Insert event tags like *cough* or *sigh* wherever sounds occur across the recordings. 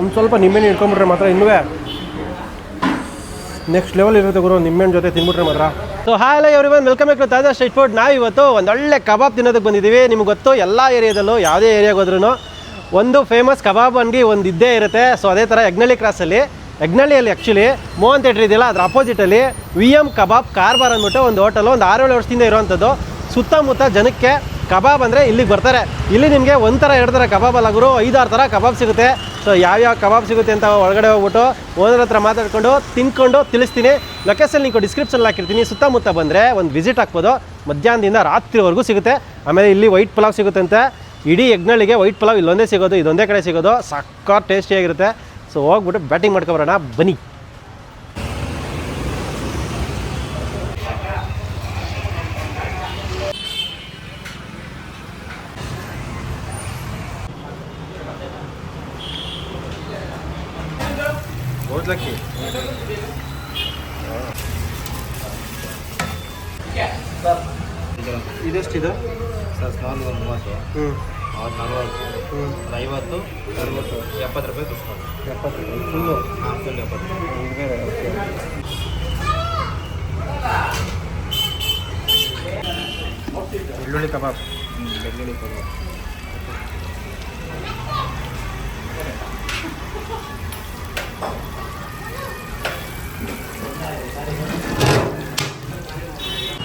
ಒಂದು ಸ್ವಲ್ಪ ನಿಂಬೆಹಣ್ಣು ಇಟ್ಕೊಂಬಿಟ್ರೆ ಮಾತ್ರ ಇನ್ನೂ ನೆಕ್ಸ್ಟ್ ಲೆವೆಲ್ ಇರುತ್ತೆ ಗುರು, ನಿಂಬೆಹಣ್ಣು ಜೊತೆ ತಿನ್ಬಿಟ್ರೆ ಮಾತ್ರ. So hi everyone welcome back to Taza street food ನಾವು ಇವತ್ತು ಒಂದೊಳ್ಳೆ ಕಬಾಬ್ ತಿನ್ನೋದಕ್ಕೆ ಬಂದಿದ್ದೀವಿ. ನಿಮ್ಗೆ ಗೊತ್ತು, ಎಲ್ಲ ಏರಿಯಾದಲ್ಲೂ ಯಾವುದೇ ಏರಿಯಾಗೆ ಹೋದ್ರೂ ಒಂದು ಫೇಮಸ್ ಕಬಾಬ್ ಅಂಗಡಿ ಒಂದು ಇದ್ದೇ ಇರುತ್ತೆ. ಸೊ ಅದೇ ಥರ ಯಗ್ನಳ್ಳಿ ಕ್ರಾಸಲ್ಲಿ ಯಗ್ನಳ್ಳಿಯಲ್ಲಿ ಆ್ಯಕ್ಚುಲಿ ಮೋಹನ್ ಥಿಯೇಟ್ರ್ ಇದೆಯಲ್ಲ, ಅದ್ರ ಅಪೋಸಿಟಲ್ಲಿ ವಿ ಎಂ ಕಬಾಬ್ ಕಾರ್ಬಾರ್ ಅಂದ್ಬಿಟ್ಟು ಒಂದು ಹೋಟೆಲು ಒಂದು ಆರೇಳು ವರ್ಷದಿಂದ ಇರುವಂಥದ್ದು ಸುತ್ತಮುತ್ತ ಜನಕ್ಕೆ ಕಬಾಬ್ ಅಂದರೆ ಇಲ್ಲಿಗೆ ಬರ್ತಾರೆ. ಇಲ್ಲಿ ನಿಮಗೆ ಒಂಥರ ಎರಡು ಥರ ಕಬಾಬ್ ಅಲ್ಲ ಗುರು, ಐದಾರು ಥರ ಕಬಾಬ್ ಸಿಗುತ್ತೆ. ಸೊ ಯಾವ್ಯಾವ ಕಬಾಬ್ ಸಿಗುತ್ತೆ ಅಂತ ಒಳಗಡೆ ಹೋಗ್ಬಿಟ್ಟು ಓನರ್ ಹತ್ರ ಮಾತಾಡ್ಕೊಂಡು ತಿನ್ಕೊಂಡು ತಿಳಿಸ್ತೀನಿ. ಲೊಕೇಶನ್ ಲಿಂಕು ಡಿಸ್ಕ್ರಿಪ್ಷನ್ ಹಾಕಿರ್ತೀನಿ. ಸುತ್ತಮುತ್ತ ಬಂದರೆ ಒಂದು ವಿಸಿಟ್ ಹಾಕ್ಬೋದು. ಮಧ್ಯಾಹ್ನದಿಂದ ರಾತ್ರಿವರೆಗೂ ಸಿಗುತ್ತೆ. ಆಮೇಲೆ ಇಲ್ಲಿ ವೈಟ್ ಪಲಾವ್ ಸಿಗುತ್ತಂತೆ. ಇಡೀ ಎಗ್ನಳಿಗೆ ವೈಟ್ ಪಲಾವ್ ಇಲ್ಲೊಂದೇ ಸಿಗೋದು, ಇದೊಂದೇ ಕಡೆ ಸಿಗೋದು. ಸಕ್ಕ ಟೇಸ್ಟಿಯಾಗಿರುತ್ತೆ ಸೊ ಹೋಗ್ಬಿಟ್ಟು ಬ್ಯಾಟಿಂಗ್ ಮಾಡ್ಕೊಬರೋಣ. ಬನ್ನಿ. ಓದ್ಲಕ್ಕಿ? ಇದೆಷ್ಟಿದು ಸರ್ ಸ್ಮಾಲ್ ಒಂದು ಮೂವತ್ತು. ಹ್ಞೂ ಅವ್ರು ನಲ್ವತ್ತು. ಹ್ಞೂ ಐವತ್ತು ಅರವತ್ತು ಎಪ್ಪತ್ತು ರೂಪಾಯಿ ಡಿಸ್ಕೌಂಟ್ ಎಪ್ಪತ್ತು ಫುಲ್ಲು ಹಾಂ ಫುಲ್ ಎಪ್ಪತ್ತು ಬೆಳ್ಳುಳ್ಳಿ ಕಬಾಬ್. ಹ್ಞೂ ಬೆಳ್ಳುಳ್ಳಿ ಕೊಡುವ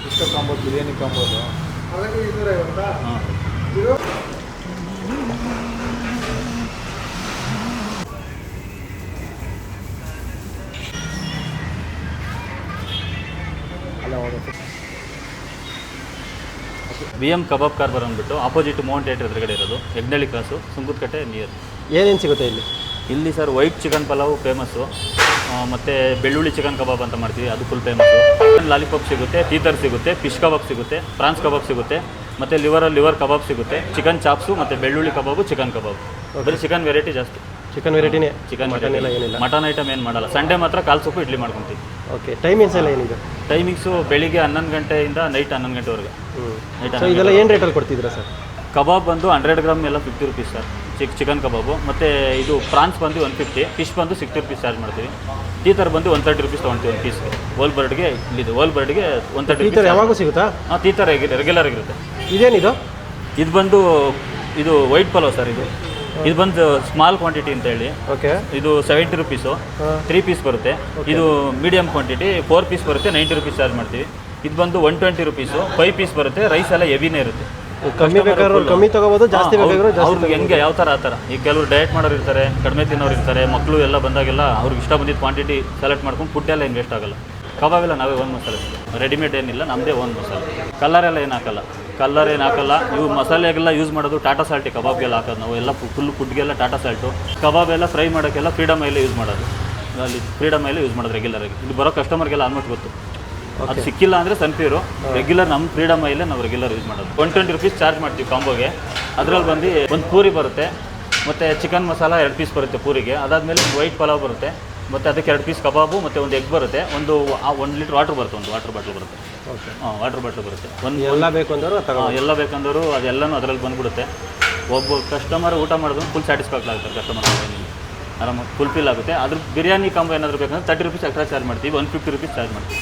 ಇಷ್ಟು ಬಿರಿಯಾನಿ ಕಾಂಬೋದು? ಬಿ ಎಂ ಕಬಾಬ್ ಕಾರ್ಬರ್ ಅಂದ್ಬಿಟ್ಟು ಅಪೋಸಿಟ್ ಮೌಂಟ್ ಥಿಯೇಟರ್ ಎದುರುಗಡೆ ಇರೋದು ಯಗ್ನಳ್ಳಿ ಕ್ರಾಸು ಸುಂಕುತ್ಕಟ್ಟೆ ನಿಯರ್ ಏನೇನು ಸಿಗುತ್ತೆ ಇಲ್ಲಿ? ಇಲ್ಲಿ sir white chicken pulao famous ಮತ್ತು ಬೆಳ್ಳುಳ್ಳಿ ಚಿಕನ್ ಕಬಾಬ್ ಅಂತ ಮಾಡ್ತೀವಿ ಅದು ಫುಲ್ ಫೇಮಸ್ಸು ಚಿಕನ್ ಲಾಲಿಪಾಪ್ ಸಿಗುತ್ತೆ ತೀತರ್ ಸಿಗುತ್ತೆ ಫಿಶ್ ಕಬಾಬ್ ಸಿಗುತ್ತೆ ಪ್ರಾನ್ಸ್ ಕಬಾಬ್ ಸಿಗುತ್ತೆ ಮತ್ತು ಲಿವರ್ ಲಿವರ್ ಕಬಾಬ್ ಸಿಗುತ್ತೆ ಚಿಕನ್ ಚಾಪ್ಸು ಮತ್ತು ಬೆಳ್ಳುಳ್ಳಿ ಕಬಾಬು ಚಿಕನ್ ಕಬಾಬ್. ಅದರಲ್ಲಿ ಚಿಕನ್ ವೆರೈಟಿ ಜಾಸ್ತಿ. ಚಿಕನ್ ವೆರೈಟಿನೇ ಚಿಕನ್ ಮಟನ್ ಎಲ್ಲ ಏನಿಲ್ಲ. ಮಟನ್ ಐಟಮ್ ಏನು ಮಾಡಲ್ಲ. ಸಂಡೇ ಮಾತ್ರ ಕಾಲ್ ಸೊಪ್ಪು ಇಡ್ಲಿ ಮಾಡ್ಕೊತೀವಿ. ಓಕೆ ಟೈಮಿಂಗ್ಸ್ ಎಲ್ಲ ಏನಿದೆ? ಟೈಮಿಂಗ್ಸು ಬೆಳಿಗ್ಗೆ ಹನ್ನೊಂದು ಗಂಟೆಯಿಂದ ನೈಟ್ ಹನ್ನೊಂದು ಗಂಟೆವರೆಗೆ. ನೈಟ್ ಇದೆಲ್ಲ ಏನು ರೇಟಲ್ಲಿ ಕೊಡ್ತಿದ್ದೀರಾ ಸರ್ ಕಬಾಬ್ ಬಂದು ಹಂಡ್ರೆಡ್ ಗ್ರಾಮ್ ಎಲ್ಲ fifty rupees sir chick chicken kebab ಮತ್ತು ಇದು ಪ್ರಾನ್ಸ್ ಬಂದು ಒನ್ ಫಿಫ್ಟಿ ಫಿಶ್ ಬಂದು ಸಿಕ್ಸ್ಟಿ ರುಪೀಸ್ ಚಾರ್ಜ್ ಮಾಡ್ತೀವಿ. ಥರ ಬಂದು ಒನ್ ತರ್ಟಿ ರುಪೀಸ್ ತೊಗೊಳ್ತೀವಿ ಒಂದು ಪೀಸ್ಗೆ ಹೋಲ್ ಬರ್ಡ್ಗೆ ಇಲ್ಲಿದೆ ಹೋಲ್ ಬರ್ಡ್ಗೆ ಒನ್ ತರ್ಟಿ ಥರ ಯಾವಾಗೂ ಸಿಗುತ್ತಾ? ಹಾಂ ಥರ ರೆಗ್ಯುಲರ್ ಆಗಿರುತ್ತೆ. ಇದೇನಿದು? ಇದು ಬಂದು ಇದು ವೈಟ್ ಪಲಾವ್ ಸರ್ ಇದು. ಇದು ಬಂದು ಸ್ಮಾಲ್ ಕ್ವಾಂಟಿಟಿ ಅಂತ ಹೇಳಿ. ಓಕೆ. ಇದು ಸೆವೆಂಟಿ ರುಪೀಸು ತ್ರೀ ಪೀಸ್ ಬರುತ್ತೆ. ಇದು ಮೀಡಿಯಮ್ ಕ್ವಾಂಟಿಟಿ ಫೋರ್ ಪೀಸ್ ಬರುತ್ತೆ ನೈಂಟಿ ರುಪೀಸ್ ಚಾರ್ಜ್ ಮಾಡ್ತೀವಿ. ಇದು ಬಂದು one twenty rupees five piece ಬರುತ್ತೆ ರೈಸ್ ಎಲ್ಲ ಹೆವಿನೇ ಇರುತ್ತೆ. ಕಮ್ಮಿ ಬೇಕಾದ್ರೂ ಕಮ್ಮಿ ತಗೋಬೋದು ಜಾಸ್ತಿ ಬೇಕಾದ್ರೂ ಜಾಸ್ತಿ ಅವ್ರಿಗೆ ಹೆಂಗೆ ಯಾವ ಥರ ಆ ಥರ? ಈಗ ಕೆಲವರು ಡಯಟ್ ಮಾಡೋರು ಇರ್ತಾರೆ ಕಡಿಮೆ ತಿನ್ನೋರು ಇರ್ತಾರೆ ಮಕ್ಕಳು ಎಲ್ಲ ಬಂದಾಗೆಲ್ಲ ಅವ್ರಿಗೆ ಇಷ್ಟ ಬಂದಿದ್ದ ಕ್ವಾಂಟಿಟಿ ಸೆಲೆಕ್ಟ್ ಮಾಡ್ಕೊಂಡು ಫುಡ್ ಎಲ್ಲ ಏನು ವೇಸ್ಟ್ ಆಗಲ್ಲ. ಕಬಾಬ್ ಎಲ್ಲ ನಾವೇ ಒಂದು ಮಸಾಲೆ ರೆಡಿಮೇಡ್ ಏನಿಲ್ಲ ನಮ್ಮದೇ ಒಂದು ಮಸಾಲೆ. ಕಲರ್ ಎಲ್ಲ ಏನು ಹಾಕಲ್ಲ? ಕಲರ್ ಏನು ಹಾಕಲ್ಲ? ಇವು ಮಸಾಲೆಗೆಲ್ಲ ಯೂಸ್ ಮಾಡೋದು ಟಾಟಾ ಸಾಲ್ಟಿ ಕಬಾಬ್ಗೆಲ್ಲ ಹಾಕೋದು ನಾವು. ಎಲ್ಲ ಫುಲ್ ಫುಡ್ಗೆಲ್ಲ ಟಾಟಾ ಸಾಲ್ಟು ಕಬಾಬ್ ಎಲ್ಲ ಫ್ರೈ ಮಾಡೋಕ್ಕೆಲ್ಲ ಫ್ರೀಡಮ್ ಎಲ್ಲ ಯೂಸ್ ಮಾಡೋದು. ಅಲ್ಲಿ ಫ್ರೀಡಮ್ ಎಲ್ಲ ಯೂಸ್ ಮಾಡೋದು ರೆಗ್ಯುಲರಾಗಿ ಇಲ್ಲಿ ಬರೋ ಕಸ್ಟಮರ್ಗೆಲ್ಲ ಆಲ್ಮೋಸ್ಟ್ ಗೊತ್ತು. ಅದು ಸಿಕ್ಕಿಲ್ಲ ಅಂದರೆ ಸನ್ಫ್ಯೂರು ರೆಗ್ಯುಲರ್ ನಮ್ಮ ಫ್ರೀಡಮ್ ಆಯಿಲೇ ನಾವು ರೆಗ್ಯುಲರ್ ಯೂಸ್ ಮಾಡೋದು. ಒನ್ ಟ್ವೆಂಟಿ ರುಪೀಸ್ ಚಾರ್ಜ್ ಮಾಡ್ತೀವಿ ಕಾಂಬೋಗೆ ಅದರಲ್ಲಿ ಬಂದು ಒಂದು ಪೂರಿ ಬರುತ್ತೆ. ಮತ್ತು ಚಿಕನ್ ಮಸಾಲ ಎರಡು ಪೀಸ್ ಬರುತ್ತೆ ಪೂರಿಗೆ. ಅದಾದಮೇಲೆ ಒಂದು ವೈಟ್ ಪಲಾವ್ ಬರುತ್ತೆ. ಮತ್ತು ಅದಕ್ಕೆ ಎರಡು ಪೀಸ್ ಕಬಾಬು ಮತ್ತು ಒಂದು ಎಗ್ ಬರುತ್ತೆ. ಒಂದು ಒಂದು ಲೀಟ್ರ್ ವಾಟರ್ ಬರುತ್ತೆ ಒಂದು ವಾಟರ್ ಬಾಟ್ಲ್ ಬರುತ್ತೆ. ಹಾಂ ವಾಟರ್ ಬಾಟ್ಲ್ ಬರುತ್ತೆ. ಒಂದು ಎಲ್ಲ ಬೇಕಂದರೂ ಎಲ್ಲ ಬೇಕಂದರೂ ಅದೆಲ್ಲನೂ ಅದರಲ್ಲಿ ಬಂದುಬಿಡುತ್ತೆ. ಒಬ್ಬ ಕಸ್ಟಮರ್ ಊಟ ಮಾಡಿದ್ರು ಫುಲ್ ಸ್ಯಾಟಿಸ್ಫ್ಯಾಕ್ಟ್ ಆಗ್ತಾರೆ ಕಸ್ಟಮರ್ ಆರಾಮಾಗಿ ಫುಲ್ಫಿಲ್ ಆಗುತ್ತೆ. ಅದ್ರ ಬಿರಿಯಾನಿ ಕಾಂಬೋ ಏನಾದರೂ ಬೇಕಂದ್ರೆ ತರ್ಟಿ ರುಪೀಸ್ ಎಕ್ಸ್ಟ್ರಾ ಚಾರ್ಜ್ ಮಾಡ್ತೀವಿ. ಒನ್ ಫಿಫ್ಟಿ ರುಪೀಸ್ ಚಾರ್ಜ್ ಮಾಡ್ತೀವಿ.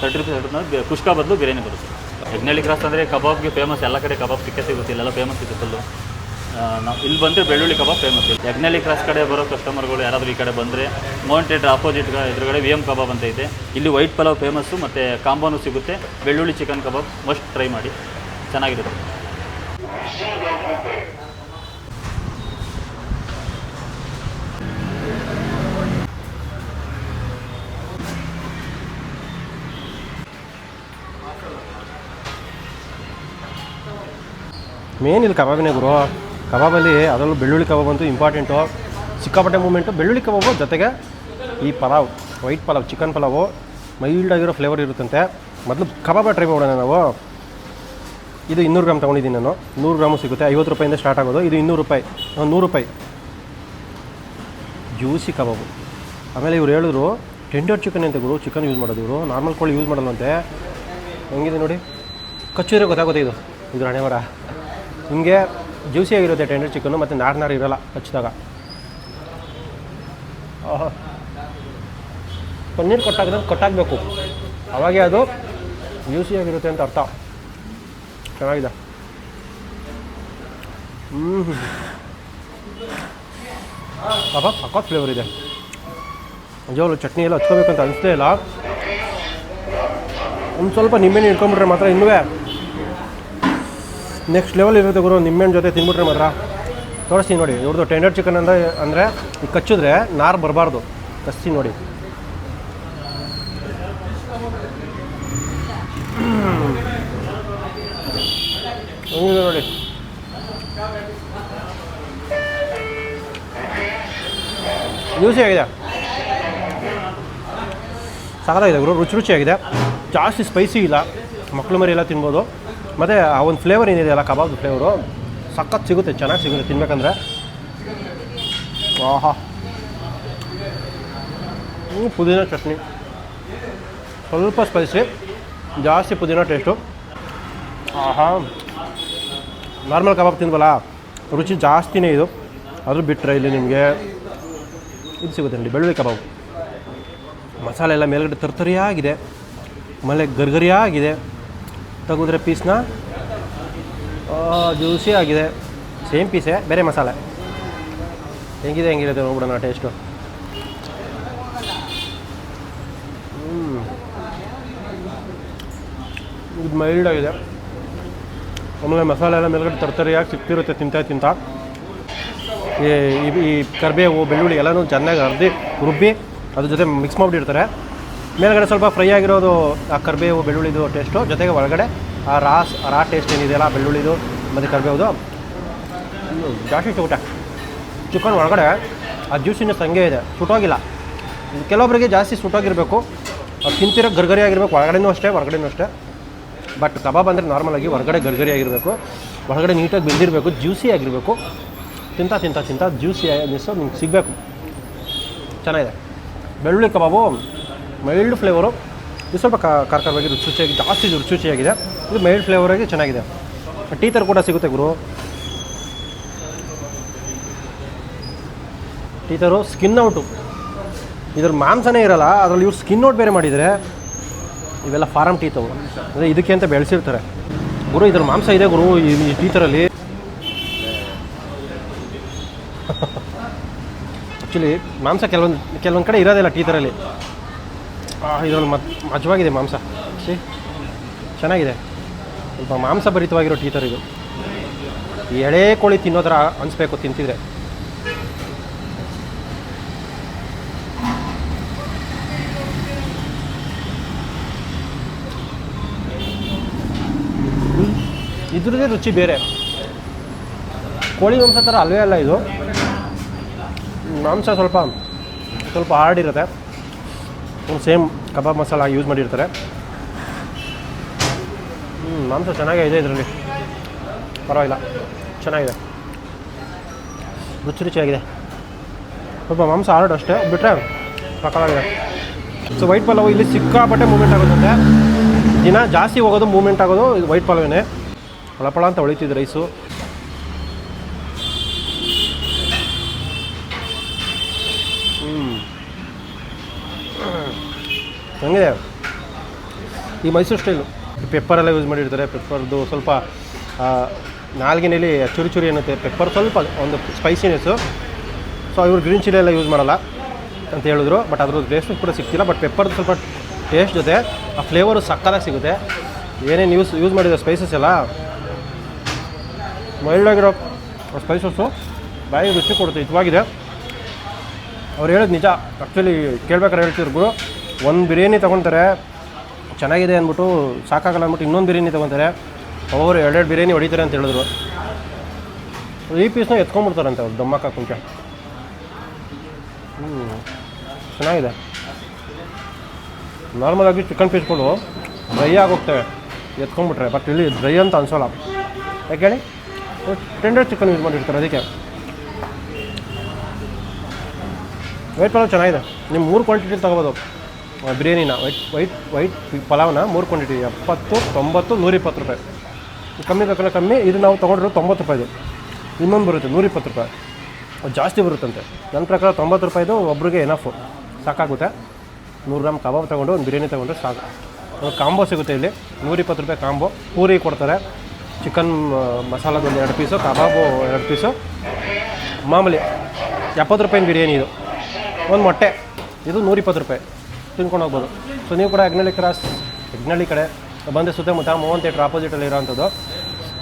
ತರ್ಟಿ ರುಪೀಸ್ ಎಕ್ಸ್ಟ್ರಾ ಕುಷ್ಕಾ ಬದಲು ಬಿರಿಯಾನಿ ಬರುತ್ತೆ. ಯಜ್ಞಳ್ಳಿ ಕ್ರಾಸ್ ಅಂದರೆ ಕಬಾಬ್ಗೆ ಫೇಮಸ್ ಎಲ್ಲ ಕಡೆ ಕಬಾಬ್ ಸಿಕ್ಕೇ ಸಿಗುತ್ತೆ ಎಲ್ಲ ಫೇಮಸ್ ಇದೆ ಫುಲ್ಲು ನಾವು ಇಲ್ಲಿ ಬಂದರೆ ಬೆಳ್ಳುಳ್ಳಿ ಕಬಾಬ್ ಫೇಮಸ್ ಯಜ್ಞಳ್ಳಿ ಕ್ರಾಸ್ ಕಡೆ ಬರೋ ಕಸ್ಟಮರ್ಗಳು ಯಾರಾದರೂ ಈ ಕಡೆ ಬಂದರೆ ಮೌಂಟೇಡ್ ಆಪೋಸಿಟ್ ಎದುರುಗಡೆ ವಿ ಎಂ ಕಬಾಬ್ ಅಂತ ಇದೆ. ಇಲ್ಲಿ ವೈಟ್ ಪಲಾವ್ ಫೇಮಸ್ಸು ಮತ್ತು ಕಾಂಬೋನು ಸಿಗುತ್ತೆ. ಬೆಳ್ಳುಳ್ಳಿ ಚಿಕನ್ ಕಬಾಬ್ ಮಸ್ಟ್ ಟ್ರೈ ಮಾಡಿ. ಚೆನ್ನಾಗಿರುತ್ತೆ. ಮೇನ್ ಇಲ್ಲಿ ಕಬಾಬಿನೇ ಗುರು. ಕಬಾಬಲ್ಲಿ ಅದರಲ್ಲೂ ಬೆಳ್ಳುಳ್ಳಿ ಕಬಾಬ್ ಅಂತೂ ಇಂಪಾರ್ಟೆಂಟು ಸಿಕ್ಕಾಪಟ್ಟೆ ಮೂಮೆಂಟು ಬೆಳ್ಳುಳ್ಳಿ ಕಬಾಬು ಜೊತೆಗೆ ಈ pulao white pulao chicken pulao mild ಆಗಿರೋ ಫ್ಲೇವರ್ ಇರುತ್ತಂತೆ. ಮೊದಲು ಕಬಾಬ ಟ್ರೈ ಮಾಡೋಣ ನಾವು. ಇದು ಇನ್ನೂರು ಗ್ರಾಮ್ ತೊಗೊಂಡಿದ್ದೀನಿ ನಾನು. ನೂರು ಗ್ರಾಮು ಸಿಗುತ್ತೆ. ಐವತ್ತು ರೂಪಾಯಿಂದ ಸ್ಟಾರ್ಟ್ ಆಗೋದು. ಇದು ಇನ್ನೂರು ರೂಪಾಯಿ. ನೂರು ರೂಪಾಯಿ. ಜ್ಯೂಸಿ ಕಬಾಬು. ಆಮೇಲೆ ಇವ್ರು ಹೇಳಿದ್ರು ಟೆಂಡರ್ ಚಿಕನ್ ಅಂತ ಗುರು. ಚಿಕನ್ ಯೂಸ್ ಮಾಡೋದು ಇವರು. ನಾರ್ಮಲ್ ಕೋಳಿ ಯೂಸ್ ಮಾಡಲ್ವಂತೆ. ಹೆಂಗಿದೆ ನೋಡಿ? ಕಚ್ಚೂರಿ ಗೊತ್ತಾಗುತ್ತೆ ಇದು. ಇದು ಹಣೆವರ ನಿಮಗೆ ಜ್ಯೂಸಿಯಾಗಿರುತ್ತೆ ಟೆಂಡರ್ ಚಿಕನ್ನು ಮತ್ತು ನಾರು ನಾರು ಇರಲ್ಲ ಹಚ್ಚಿದಾಗ. ಪನ್ನೀರ್ ಕೊಟ್ಟಾಗ ಕೊಟ್ಟಾಗಬೇಕು. ಅವಾಗೇ ಅದು ಜ್ಯೂಸಿಯಾಗಿರುತ್ತೆ ಅಂತ ಅರ್ಥ. ಚೆನ್ನಾಗಿದೆ. ಹ್ಞೂ ಅಪ್ಪ ಸಖತ್ ಫ್ಲೇವರ್ ಇದೆ. ನಿಜವಾಗ್ಲೂ ಚಟ್ನಿ ಎಲ್ಲ ಹಚ್ಕೋಬೇಕು ಅಂತ ಅನಿಸ್ತೇ ಇಲ್ಲ. ಒಂದು ಸ್ವಲ್ಪ ನಿಂಬೆನೇ ಇಟ್ಕೊಂಬಿಟ್ರೆ ಮಾತ್ರ ಇನ್ನೂ ನೆಕ್ಸ್ಟ್ ಲೆವೆಲ್ ಇರುತ್ತೆ ಗುರು ನಿಂಬೆಹಣ್ಣು ಜೊತೆ ತಿಂದ್ಬಿಟ್ರೆ ಮಾತ್ರ. ತೋರಿಸ್ತೀನಿ ನೋಡಿ ಇವ್ರದ್ದು ಟೆಂಡರ್ ಚಿಕನ್ ಅಂದರೆ ಅಂದರೆ ಈಗ ಕಚ್ಚಿದ್ರೆ ನಾರು ಬರಬಾರ್ದು. ಕಸ್ತೀನಿ ನೋಡಿ. ಹಂಗಿದೆ ನೋಡಿ? ಜ್ಯೂಸಿ ಆಗಿದೆ. ಸಾಕಾಗಿದೆ ಗುರು, ರುಚಿ ರುಚಿಯಾಗಿದೆ. ಜಾಸ್ತಿ ಸ್ಪೈಸಿ ಇಲ್ಲ. ಮಕ್ಕಳು ಮರಿ ಎಲ್ಲ ತಿನ್ಬೋದು. ಮತ್ತು ಆ ಒಂದು ಫ್ಲೇವರ್ ಏನಿದೆಯಲ್ಲ, ಕಬಾಬ್ ಫ್ಲೇವರು ಸಖತ್ ಸಿಗುತ್ತೆ, ಚೆನ್ನಾಗಿ ಸಿಗುತ್ತೆ ತಿನ್ಬೇಕಂದ್ರೆ. ಆಹಾ. ಪುದೀನ ಚಟ್ನಿ. ಸ್ವಲ್ಪ ಸ್ಪೈಸಿ ಜಾಸ್ತಿ ಪುದೀನ ಟೇಸ್ಟು ಆಹಾ. ನಾರ್ಮಲ್ ಕಬಾಬ್ ತಿನ್ಬಲ್ಲ ರುಚಿ ಜಾಸ್ತಿನೇ ಇದು. ಅದು ಬಿಟ್ಟರೆ ಇಲ್ಲಿ ನಿಮಗೆ ಇದು ಸಿಗುತ್ತೆ ನೋಡಿ, ಬೆಳ್ಳುಳ್ಳಿ ಕಬಾಬ್. ಮಸಾಲೆ ಎಲ್ಲ ಮೇಲ್ಗಡೆ ತರ್ತರಿಯಾಗಿದೆ. ಆಮೇಲೆ ಗರ್ಗರಿಯಾಗಿದೆ. ತೆಗೆದ್ರೆ ಪೀಸ್ನ ಜ್ಯೂಸಿ ಆಗಿದೆ. ಸೇಮ್ ಪೀಸೇ ಬೇರೆ ಮಸಾಲೆ. ಹೆಂಗಿದೆ, ಹೆಂಗಿರುತ್ತೆ ನೋಡ್ಬಿಡೋಣ ಟೇಸ್ಟು ಹ್ಞೂ ಇದು ಮೈಲ್ಡ್ ಆಗಿದೆ. ಆಮೇಲೆ ಮಸಾಲೆ ಎಲ್ಲ ಮೇಲ್ಗಡೆ ತರ್ತರಿಯಾಗಿ ಸಿಕ್ತಿರುತ್ತೆ ತಿಂತಾ ತಿಂತಾ. ಈ ಕರಿಬೇವು, ಬೆಳ್ಳುಳ್ಳಿ ಎಲ್ಲನೂ ಚೆನ್ನಾಗಿ ಅರ್ದಿ ರುಬ್ಬಿ, ಅದ್ರ ಜೊತೆ ಮಿಕ್ಸ್ ಮಾಡಿಬಿಟ್ಟಿರ್ತಾರೆ. ಮೇಲ್ಗಡೆ ಸ್ವಲ್ಪ ಫ್ರೈ ಆಗಿರೋದು, ಆ ಕರಿಬೇವು, ಬೆಳ್ಳುಳ್ಳಿದು ಟೇಸ್ಟು ಜೊತೆಗೆ ಒಳಗಡೆ ಆ ರಾಸ್ ರಾ ಟೇಸ್ಟ್ ಏನಿದೆಯಲ್ಲ ಬೆಳ್ಳುಳ್ಳಿದು, ಮತ್ತು ಕರಿಬೇವುದು. ಜಾಸ್ತಿ ಊಟ ಚಿಕನ್ ಒಳಗಡೆ ಆ ಜ್ಯೂಸಿನ ಸಂಗೆ ಇದೆ. ಸುಟ್ಟೋಗಿಲ್ಲ. ಕೆಲವೊಬ್ಬರಿಗೆ ಜಾಸ್ತಿ ಸುಟ್ಟೋಗಿರಬೇಕು. ಅದು ತಿಂತಿರೋ ಗರ್ಗರಿ ಆಗಿರಬೇಕು. ಒಳಗಡೆನೂ ಅಷ್ಟೇ, ಹೊರಗಡೆನೂ ಅಷ್ಟೇ. ಬಟ್ ಕಬಾಬ್ ಅಂದರೆ ನಾರ್ಮಲಾಗಿ ಹೊರಗಡೆ ಗರ್ಗರಿ ಆಗಿರಬೇಕು. ಒಳಗಡೆ ನೀಟಾಗಿ ಬೆಂದಿರಬೇಕು ಜ್ಯೂಸಿ ಆಗಿರಬೇಕು. ತಿಂತ ತಿಂತ ತಿಂತ ಜ್ಯೂಸಿ ಅನ್ನಿಸೋ ನಿಮ್ಗೆ ಸಿಗಬೇಕು. ಚೆನ್ನಾಗಿದೆ. ಬೆಳ್ಳುಳ್ಳಿ ಕಬಾಬು ಮೈಲ್ಡ್ ಫ್ಲೇವರು. ಇದು ಸ್ವಲ್ಪ ಕಾರ್ಕರವಾಗಿ ರುಚಿ ರುಚಿಯಾಗಿ, ಜಾಸ್ತಿ ರುಚಿ ರುಚಿಯಾಗಿದೆ. ಇದು ಮೈಲ್ಡ್ ಫ್ಲೇವರಾಗಿ ಚೆನ್ನಾಗಿದೆ. ಟೀ ಥರ ಕೂಡ ಸಿಗುತ್ತೆ ಗುರು. ಟೀ ಥರು ಸ್ಕಿನ್ ಔಟು ಇದ್ರ ಮಾಂಸನೇ ಇರಲ್ಲ, ಅದರಲ್ಲಿ ಇವ್ರು ಸ್ಕಿನ್ ಔಟ್ ಬೇರೆ ಮಾಡಿದರೆ ಇವೆಲ್ಲ ಫಾರಮ್ ಟೀ ತವು. ಅಂದರೆ ಇದಕ್ಕೆ ಅಂತ ಬೆಳೆಸಿರ್ತಾರೆ. ಗುರು ಇದ್ರ ಮಾಂಸ ಇದೆ ಗುರು, ಈ ಟೀ ಟೀತರಲ್ಲಿ ಆ್ಯಕ್ಚುಲಿ *laughs* ಮಾಂಸ ಕೆಲವೊಂದು ಕೆಲವೊಂದು ಕಡೆ ಇರೋದಿಲ್ಲ ಟೀತರಲ್ಲಿ ಇದರಲ್ಲಿ ಮತ್ತೆ ಮಜವಾಗಿದೆ ಮಾಂಸ. ಸಿ ಚೆನ್ನಾಗಿದೆ. ಸ್ವಲ್ಪ ಮಾಂಸ ಭರಿತವಾಗಿರೋ ಥರ ಇದು ಎಳೆ ಕೋಳಿ ತಿನ್ನೋ ಥರ ಅನಿಸ್ಬೇಕು ತಿಂತಿದ್ರೆ. ಇದ್ರದೇ ರುಚಿ ಬೇರೆ. ಕೋಳಿ ಮಾಂಸ ಥರ ಅಲ್ವೇ ಅಲ್ಲ ಇದು. ಮಾಂಸ ಸ್ವಲ್ಪ ಸ್ವಲ್ಪ ಹಾರ್ಡ್ ಇರುತ್ತೆ. ಸೇಮ್ ಕಬಾಬ್ ಮಸಾಲ ಯೂಸ್ ಮಾಡಿರ್ತಾರೆ. ಹ್ಞೂ ಮಾಂಸ ಚೆನ್ನಾಗೇ ಇದೆ ಇದರಲ್ಲಿ. ಪರವಾಗಿಲ್ಲ. ಚೆನ್ನಾಗಿದೆ. ರುಚಿ ರುಚಿಯಾಗಿದೆ ಸ್ವಲ್ಪ ಮಾಂಸ ಆರ್ಡ್ ಅಷ್ಟೇ ಬಿಟ್ಟರೆ ಪಕ್ಕದಾಗಿದೆ. ಸೊ ವೈಟ್ ಪಲಾವು ಇಲ್ಲಿ ಸಿಕ್ಕಾಪಟ್ಟೆ ಮೂಮೆಂಟ್ ಆಗುತ್ತೆ ದಿನ ಜಾಸ್ತಿ ಹೋಗೋದು ಮೂಮೆಂಟ್ ಆಗೋದು ಇದು ವೈಟ್ ಪಲಾವೇನೆ. ಪಳಪಳ ಅಂತ ಹೊಳಿತಿದ್ದು ರೈಸು ಹ್ಞೂ ಹೆಂಗಿದೆ ಈ ಮೈಸೂರು ಸ್ಟೈಲು. ಪೆಪ್ಪರೆಲ್ಲ ಯೂಸ್ ಮಾಡಿರ್ತಾರೆ. ಪೆಪ್ಪರ್ದು ಸ್ವಲ್ಪ ನಾಲ್ಗಿನಲ್ಲಿ ಚುರಿ ಚುರಿ ಅನ್ನುತ್ತೆ. ಪೆಪ್ಪರ್ ಸ್ವಲ್ಪ ಒಂದು ಸ್ಪೈಸಿನೆಸ್ಸು ಸೊ ಇವರು ಗ್ರೀನ್ ಚಿಲ್ಲಿ ಎಲ್ಲ ಯೂಸ್ ಮಾಡಲ್ಲ ಅಂತ ಹೇಳಿದ್ರು. ಬಟ್ ಅದ್ರದ್ದು ಟೇಸ್ಟ್ ಕೂಡ ಸಿಗ್ತಿಲ್ಲ ಬಟ್ ಪೆಪ್ಪರ್ದು ಸ್ವಲ್ಪ ಟೇಸ್ಟ್ ಜೊತೆ, ಆ ಫ್ಲೇವರು ಸಕ್ಕತ್ತಾಗಿ ಸಿಗುತ್ತೆ. ಏನೇನು ಯೂಸ್ ಯೂಸ್ ಮಾಡಿದ ಸ್ಪೈಸಸ್ ಎಲ್ಲ. ಮೈಲ್ಡ್ ಆಗಿರೋ ಸ್ಪೈಸಸ್ಸು ಬಾಯಿ ರುಚಿ ಕೊಡುತ್ತೆ. ಹಿತವಾಗಿದೆ ಅವ್ರು ಹೇಳೋದು ನಿಜ. ಆ್ಯಕ್ಚುಲಿ ಕೇಳ್ಬೇಕಾದ್ರೆ ಹೇಳ್ತಿದ್ರು ಒಂದು ಬಿರಿಯಾನಿ ತೊಗೊತಾರೆ, ಚೆನ್ನಾಗಿದೆ ಅಂದ್ಬಿಟ್ಟು, ಸಾಕಾಗಲ್ಲ ಅಂದ್ಬಿಟ್ಟು ಇನ್ನೊಂದು ಬಿರಿಯಾನಿ ತೊಗೊತಾರೆ. ಅವರು ಎರಡೆರಡು ಬಿರಿಯಾನಿ ಹೊಡಿತಾರೆ ಅಂತ ಹೇಳಿದ್ರು. ಈ ಪೀಸ್ನ ಎತ್ಕೊಂಡ್ಬಿಡ್ತಾರಂತೆ ಅವ್ರು, ದಮ್ಮಕ್ಕ ಕುಂಚ ಹ್ಞೂ ಚೆನ್ನಾಗಿದೆ. ನಾರ್ಮಲಾಗಿ ಚಿಕನ್ ಪೀಸ್ಗಳು ಡ್ರೈ ಆಗೋಗ್ತವೆ, ಎತ್ಕೊಂಡ್ಬಿಟ್ರೆ. ಬಟ್ ಇಲ್ಲಿ ಡ್ರೈ ಅಂತ ಅನ್ಸೋಲ್ಲ. ಯಾಕೆ ಹೇಳಿ? ಟೆಂಡರ್ ಚಿಕನ್ ಯೂಸ್ ಮಾಡಿರ್ತಾರೆ, ಅದಕ್ಕೆ. ವೈಟ್ ಪಲಾವ್ ಚೆನ್ನಾಗಿದೆ. ನಿಮ್ಮ ಮೂರು ಕ್ವಾಂಟಿಟಿ ತೊಗೋಬೋದು. ಬಿರಿಯಾನಿನ. ವೈಟ್ ವೈಟ್ ವೈಟ್ ಪಲಾವ್ನ ಮೂರು ಕ್ವಾಂಟಿಟಿ ಎಪ್ಪತ್ತು, ತೊಂಬತ್ತು, ನೂರಿಪ್ಪತ್ತು ರೂಪಾಯಿ. ಕಮ್ಮಿ ಬೇಕಲ್ಲ ಕಮ್ಮಿ. ಇದು ನಾವು ತೊಗೊಂಡ್ರೆ ತೊಂಬತ್ತು ರೂಪಾಯಿದು ಇನ್ನೊಂದು ಬರುತ್ತೆ, ನೂರಿಪ್ಪತ್ತು ರೂಪಾಯಿ. ಅದು ಜಾಸ್ತಿ ಬರುತ್ತಂತೆ. ನನ್ನ ಪ್ರಕಾರ ತೊಂಬತ್ತು ರೂಪಾಯಿದು ಒಬ್ರಿಗೆ ಎನಫು ಸಾಕಾಗುತ್ತೆ. ನೂರು ಗ್ರಾಮ್ ಕಬಾಬ್ ತೊಗೊಂಡು, ಒಂದು ಬಿರಿಯಾನಿ ತೊಗೊಂಡ್ರೆ ಸಾಕು. ಕಾಂಬೋ ಸಿಗುತ್ತೆ ಇಲ್ಲಿ. ನೂರಿಪ್ಪತ್ತು ರೂಪಾಯಿ ಕಾಂಬೋ. ಪೂರಿ ಕೊಡ್ತಾರೆ. ಚಿಕನ್ ಮಸಾಲದೊಂದು ಎರಡು ಪೀಸು ಕಬಾಬು ಎರಡು ಪೀಸು ಮಾಮೂಲಿ ಎಪ್ಪತ್ತು ರೂಪಾಯಿನ ಬಿರಿಯಾನಿ ಇದು. ಒಂದು ಮೊಟ್ಟೆ. ಇದು ನೂರಿಪ್ಪತ್ತು ರೂಪಾಯಿ. ತಿನ್ಕೊಂಡು ಹೋಗ್ಬೋದು. ಸೊ ನೀವು ಕೂಡ ಹೆಗ್ನಳ್ಳಿ ಕ್ರಾಸ್ ಹೆಗ್ನಳ್ಳಿ ಕಡೆ ಬಂದೆ ಸುತ್ತಮುತ್ತ ಮೋಹನ್ ಥಿಯೇಟ್ರ್ ಆಪೋಸಿಟಲ್ಲಿ ಇರೋವಂಥದ್ದು.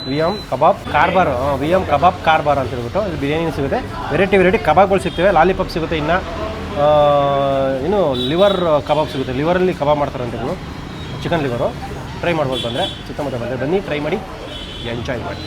V M Kebab Karbar V M Kebab Karbar ಅಂತ ಹೇಳ್ಬಿಟ್ಟು ಇಲ್ಲಿ ಬಿರಿಯಾನಿ ಸಿಗುತ್ತೆ. ವೆರೈಟಿ ವೆರೈಟಿ ಕಬಾಬ್ಗಳು ಸಿಗ್ತವೆ. ಲಾಲಿಪಾಪ್ ಸಿಗುತ್ತೆ ಇನ್ನು. ಏನು ಲಿವರ್ ಕಬಾಬ್ ಸಿಗುತ್ತೆ. ಲಿವರಲ್ಲಿ ಕಬಾಬ್ ಮಾಡ್ತಾರೆ ಅಂತ ಚಿಕನ್ ಲಿವರು ಟ್ರೈ ಮಾಡ್ಬೋದು ಬಂದರೆ. ಸುತ್ತಮುತ್ತ ಬಂದರೆ. ಬನ್ನಿ ಟ್ರೈ ಮಾಡಿ. ಎಂಜಾಯ್ ಮಾಡಿ.